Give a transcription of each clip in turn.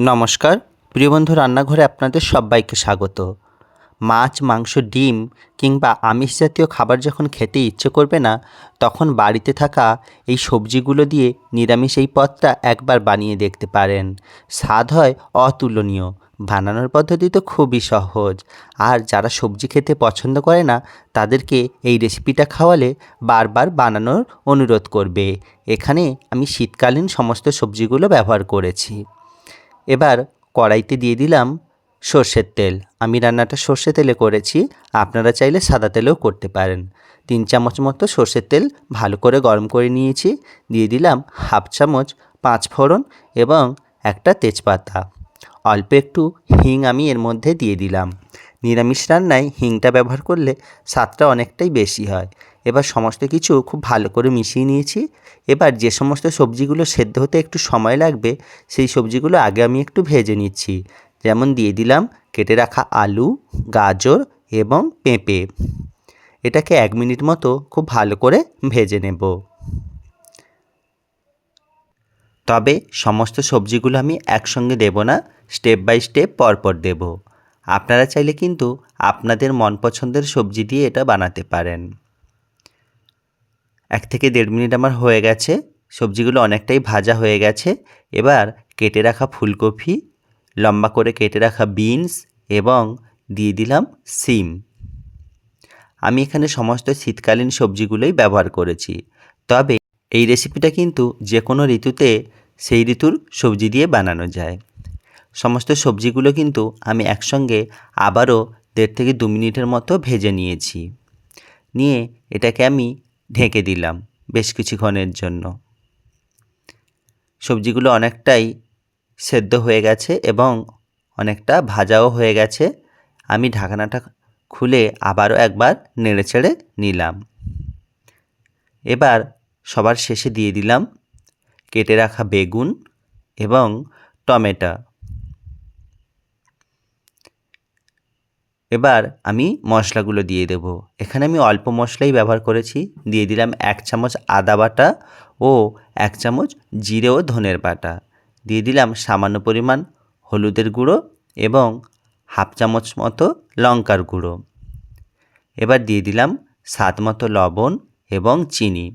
নমস্কার। প্রিয় বন্ধু, রান্নাঘরে আপনাদের সবাইকে স্বাগত। মাছ, মাংস, ডিম কিংবা আমিষ জাতীয় খাবার যখন খেতে ইচ্ছে করবে না, তখন বাড়িতে থাকা এই সবজিগুলো দিয়ে নিরামিষ এই পদটা একবার বানিয়ে দেখতে পারেন। স্বাদ হয় অতুলনীয়। বানানোর পদ্ধতি তো খুবই সহজ। আর যারা সবজি খেতে পছন্দ করে না, তাদেরকে এই রেসিপিটা খাওয়ালে বারবার বানানোর অনুরোধ করবে। এখানে আমি শীতকালীন সমস্ত সবজিগুলো ব্যবহার করেছি। এবার কড়াইতে দিয়ে দিলাম সর্ষের তেল। আমি রান্নাটা সর্ষে তেলে করেছি, আপনারা চাইলে সাদা তেলেও করতে পারেন। তিন চামচ মতো সর্ষের তেল ভালো করে গরম করে নিয়েছি, দিয়ে দিলাম হাফ চামচ পাঁচ ফোড়ন এবং একটা তেজপাতা। অল্প একটু হিং আমি এর মধ্যে দিয়ে দিলাম। নিরামিষ রান্নায় হিংটা ব্যবহার করলে স্বাদটা অনেকটাই বেশি হয়। এবার সমস্ত কিছু খুব ভালো করে মিশিয়ে নিয়েছি। এবার যে সমস্ত সবজিগুলো সেদ্ধ হতে একটু সময় লাগবে, সেই সবজিগুলো আগে আমি একটু ভেজে নিচ্ছি। যেমন দিয়ে দিলাম কেটে রাখা আলু, গাজর এবং পেঁপে। এটাকে এক মিনিট মতো খুব ভালো করে ভেজে নেব। তবে সমস্ত সবজিগুলো আমি একসঙ্গে দেব না, স্টেপ বাই স্টেপ পরপর দেব। আপনারা চাইলে কিন্তু আপনাদের মন পছন্দের সবজি দিয়ে এটা বানাতে পারেন। এক থেকে দেড় মিনিট আমার হয়ে গেছে, সবজিগুলো অনেকটাই ভাজা হয়ে গেছে। এবার কেটে রাখা ফুলকপি, লম্বা করে কেটে রাখা বিনস এবং দিয়ে দিলাম সিম। আমি এখানে সমস্ত শীতকালীন সবজিগুলোই ব্যবহার করেছি। তবে এই রেসিপিটা কিন্তু যে কোনো ঋতুতে সেই ঋতুর সবজি দিয়ে বানানো যায়। সমস্ত সবজিগুলো কিন্তু আমি একসঙ্গে আবারও দেড় থেকে দু মিনিটের মতো ভেজে নিয়েছি। নিয়ে এটাকে আমি ঢেকে দিলাম বেশ কিছুক্ষণের জন্য। সবজিগুলো অনেকটাই সেদ্ধ হয়ে গেছে এবং অনেকটা ভাজাও হয়ে গেছে। আমি ঢাকনাটা খুলে আবারও একবার নেড়ে চেড়ে নিলাম। এবার সবার শেষে দিয়ে দিলাম কেটে রাখা বেগুন এবং টমেটো। এবার আমি মশলাগুলো দিয়ে দেব। এখানে আমি অল্প মশলাই ব্যবহার করেছি। দিয়ে দিলাম এক চামচ আদা বাটা ও এক চামচ জিরে ও ধনের বাটা। দিয়ে দিলাম সামান্য পরিমাণ হলুদের গুঁড়ো এবং হাফ চামচ মতো লঙ্কার গুঁড়ো। এবার দিয়ে দিলাম স্বাদ মতো লবণ এবং চিনি।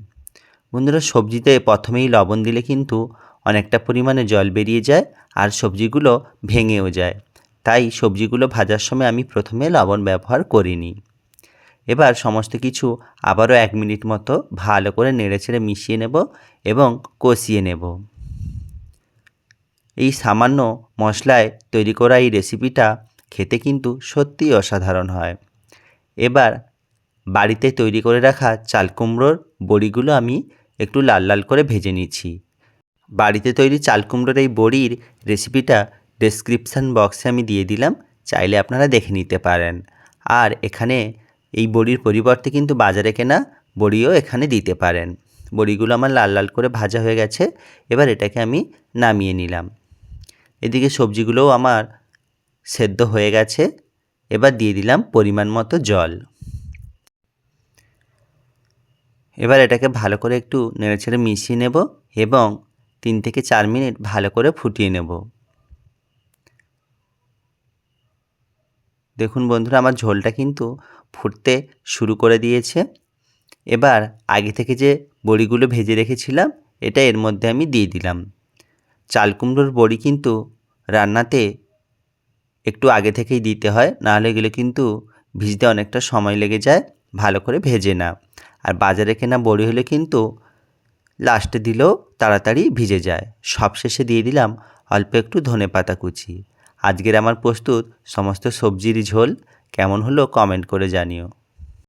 বন্ধুরা, সবজিতে প্রথমেই লবণ দিলে কিন্তু অনেকটা পরিমাণে জল বেরিয়ে যায় আর সবজিগুলো ভেঙেও যায়। তাই সবজিগুলো ভাজার সময় আমি প্রথমে লবণ ব্যবহার করিনি। এবার সমস্ত কিছু আবারও এক মিনিট মতো ভালো করে নেড়েচেড়ে মিশিয়ে নেব এবং কষিয়ে নেব। এই সামান্য মশলায় তৈরি করা এই রেসিপিটা খেতে কিন্তু সত্যিই অসাধারণ হয়। এবার বাড়িতে তৈরি করে রাখা চাল কুমড়োর বড়িগুলো আমি একটু লাল লাল করে ভেজে নিচ্ছি। বাড়িতে তৈরি চাল কুমড়োর এই বড়ির রেসিপিটা ডেসক্রিপশান বক্সে আমি দিয়ে দিলাম, চাইলে আপনারা দেখে নিতে পারেন। আর এখানে এই বড়ির পরিবর্তে কিন্তু বাজারে কেনা বড়িও এখানে দিতে পারেন। বড়িগুলো আমার লাল লাল করে ভাজা হয়ে গেছে, এবার এটাকে আমি নামিয়ে নিলাম। এদিকে সবজিগুলোও আমার সেদ্ধ হয়ে গেছে, এবার দিয়ে দিলাম পরিমাণ মতো জল। এবার এটাকে ভালো করে একটু নেড়েছেড়ে মিশিয়ে নেব এবং তিন থেকে চার মিনিট ভালো করে ফুটিয়ে নেব। দেখুন বন্ধুরা, আমার ঝোলটা কিন্তু ফুটতে শুরু করে দিয়েছে। এবার আগে থেকে যে বড়িগুলো ভেজে রেখেছিলাম, এটা এর মধ্যে আমি দিয়ে দিলাম। চাল কুমড়োর বড়ি কিন্তু রান্নাতে একটু আগে থেকেই দিতে হয় নাহলে এগুলো কিন্তু ভিজতে অনেকটা সময় লেগে যায়, ভালো করে ভেজে না। আর বাজারে কেনা বড়ি হলে কিন্তু লাস্টে দিলেও তাড়াতাড়ি ভিজে যায়। সবশেষে দিয়ে দিলাম অল্প একটু ধনে পাতা কুচি। আজকের আমার প্রস্তুত সমস্ত সবজির ঝোল কেমন হলো কমেন্ট করে জানিও।